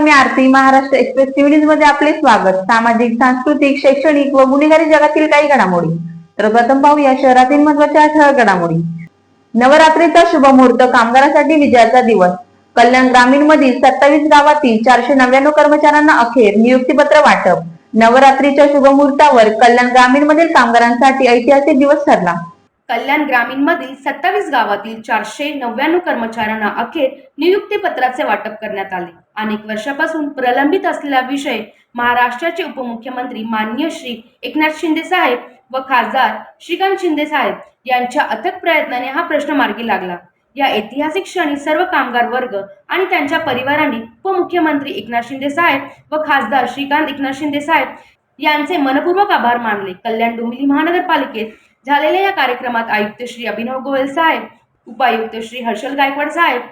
मी Aarti Maharashtra express TV न्यूजमध्ये आपले स्वागत. सामाजिक सांस्कृतिक शैक्षणिक व गुन्हेगारी जगातील काही घडामोडी. तर प्रथम पाहूया शहरातील महत्त्वाच्या ठळक घडामोडी. नवरात्रीचा शुभ मुहूर्त कामगारांसाठी विजयाचा दिवस. कल्याण ग्रामीण मधील सत्तावीस गावातील चारशे नव्याण्णव कर्मचाऱ्यांना अखेर नियुक्तीपत्र वाटप. नवरात्रीच्या शुभ मुहूर्तावर कल्याण ग्रामीण मधील कामगारांसाठी ऐतिहासिक दिवस ठरला. कल्याण ग्रामीण मधील सत्तावीस गावातील चारशे नव्याण्णव कर्मचाऱ्यांना अखेर नियुक्तीपत्राचे वाटप करण्यात आले. अनेक वर्षापासून प्रलंबित असलेला विषय महाराष्ट्राचे उपमुख्यमंत्री मान्य श्री एकनाथ शिंदे साहेब व खासदार श्रीकांत शिंदे साहेब यांच्या अथक प्रयत्नाने हा प्रश्न मार्गी लागला. या ऐतिहासिक क्षणी सर्व कामगार वर्ग आणि त्यांच्या परिवारांनी उपमुख्यमंत्री एकनाथ शिंदे साहेब व खासदार श्रीकांत एकनाथ शिंदे साहेब यांचे मनपूर्वक आभार मानले. कल्याण डोंबिवली महानगरपालिकेत झालेल्या या कार्यक्रमात आयुक्त श्री अभिनव गोयल साहेब उपायुक्त श्री हर्षल गायकवाड साहेब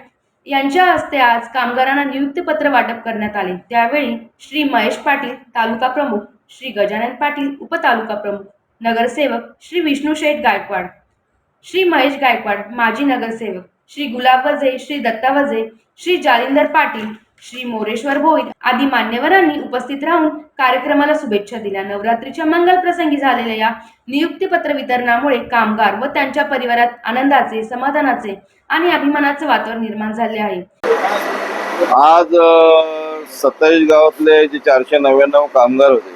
यांच्या हस्ते आज कामगारांना नियुक्तीपत्र वाटप करण्यात आले. त्यावेळी श्री महेश पाटील तालुका प्रमुख श्री गजानन पाटील उपतालुका प्रमुख नगरसेवक श्री विष्णू शेठ गायकवाड श्री महेश गायकवाड माजी नगरसेवक श्री गुलाब वझे श्री दत्ता वझे श्री जालिंदर पाटील श्री मोरेश्वर भोईर आदी मान्यवरांनी उपस्थित राहून कार्यक्रमाला शुभेच्छा दिल्या. नवरात्रीच्या मंगल प्रसंगी झालेल्या या नियुक्तीपत्र वितरणामुळे कामगार व त्यांच्या परिवारात आनंदाचे समाधानाचे आणि अभिमानाचे वातावरण निर्माण झाले आहे. आज सत्तावीस गावातले जे चारशे नव्याण्णव कामगार होते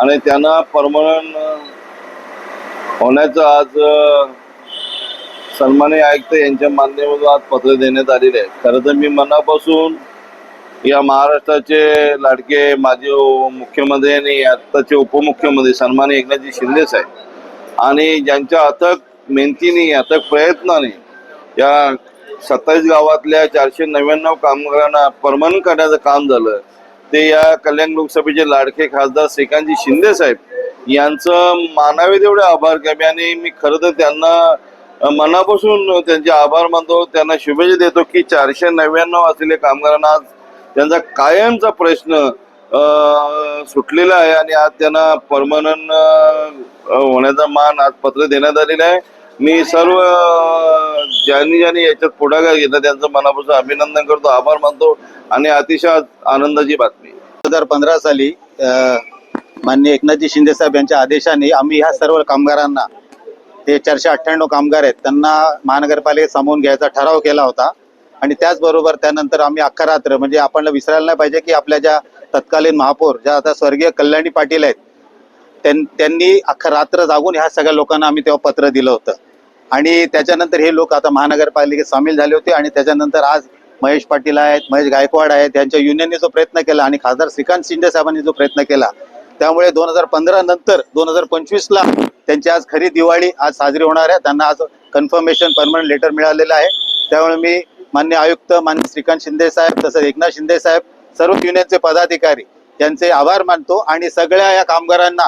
आणि त्यांना परमनंट होण्याचं आज अ, आयुक्त यांच्या माध्यमातून आज पत्र देण्यात आलेले आहे खरं तर मी मनापासून या महाराष्ट्राचे लाडके माजी मुख्यमंत्री आणि आत्ताचे उपमुख्यमंत्री सन्माननीय एकनाथजी शिंदे साहेब आणि ज्यांच्या अथक मेहनतीने अथक प्रयत्नाने या सत्तावीस गावातल्या चारशे नव्याण्णव कामगारांना परमनंट करण्याचं काम झालं. ते या कल्याण लोकसभेचे लाडके खासदार श्रीकांतजी शिंदे साहेब यांचं मानावे तेवढे आभार घ्यावे आणि मी खरं तर त्यांना मनापासून त्यांचे आभार मानतो. त्यांना शुभेच्छा देतो की चारशे नव्याण्णव असलेले कामगारांना आज त्यांचा कायमचा प्रश्न सुटलेला आहे आणि आज त्यांना परमनंट होण्याचा मान आज पत्र देण्यात आलेलं आहे. मी सर्व ज्यांनी ज्यांनी याच्यात पुढाकार घेतला त्यांचं मनापासून अभिनंदन करतो आभार मानतो आणि अतिशय आनंदाची बातमी. दोन हजार पंधरा साली अ, माननीय एकनाथजी शिंदे साहेब यांच्या आदेशाने आम्ही ह्या सर्व कामगारांना ते चारशे अठ्ठ्याण्णव कामगार आहेत. त्यांना महानगरपालिकेत सामावून घ्यायचा ठराव केला होता. आणि त्याचबरोबर त्यानंतर आम्ही अख्खा रात्र म्हणजे आपण विसरायला नाही पाहिजे की आपल्या ज्या तत्कालीन महापौर ज्या आता स्वर्गीय कल्याणी पाटील आहेत त्यां- त्यांनी अख्खा रात्र जागून ह्या सगळ्या लोकांना आम्ही तेव्हा पत्र दिलं होतं. आणि त्याच्यानंतर हे लोक आता महानगरपालिकेत सामील झाले होते आणि त्याच्यानंतर आज महेश पाटील आहेत महेश गायकवाड आहेत त्यांच्या युनियनने जो प्रयत्न केला आणि खासदार श्रीकांत शिंदे साहेबांनी जो प्रयत्न केला त्यामुळे दोन हजार पंधरा नंतर दोन हजार पंचवीस ला त्यांची आज खरी दिवाळी आज साजरी होणार आहे. त्यांना आज कन्फर्मेशन परमनंट लेटर मिळालेलं आहे. त्यामुळे मी मान्य आयुक्त मान्य श्रीकांत शिंदे साहेब तसंच एकनाथ शिंदे साहेब सर्व युनियनचे पदाधिकारी यांचे आभार मानतो आणि सगळ्या या कामगारांना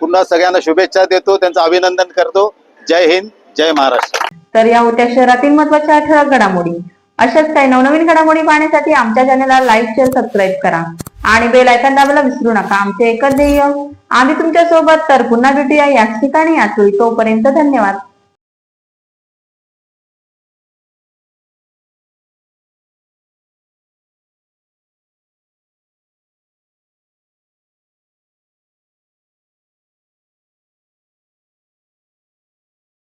पुन्हा सगळ्यांना शुभेच्छा देतो. त्यांचं अभिनंदन करतो. जय हिंद जय महाराष्ट्र. तर या होत्या शहरातील महत्त्वाच्या ठळक घडामोडी. अशाच काही नवनवीन घडामोडी पाहण्यासाठी आमच्या चॅनलला लाईक शेअर सबस्क्राईब करा. आणि बेल आयकॉन दाबायला विसरू नका. आमचे एकच ध्येय आम्ही तुमच्यासोबत तर पुन्हा भेटूया याच ठिकाणी. याच वेळी तोपर्यंत धन्यवाद.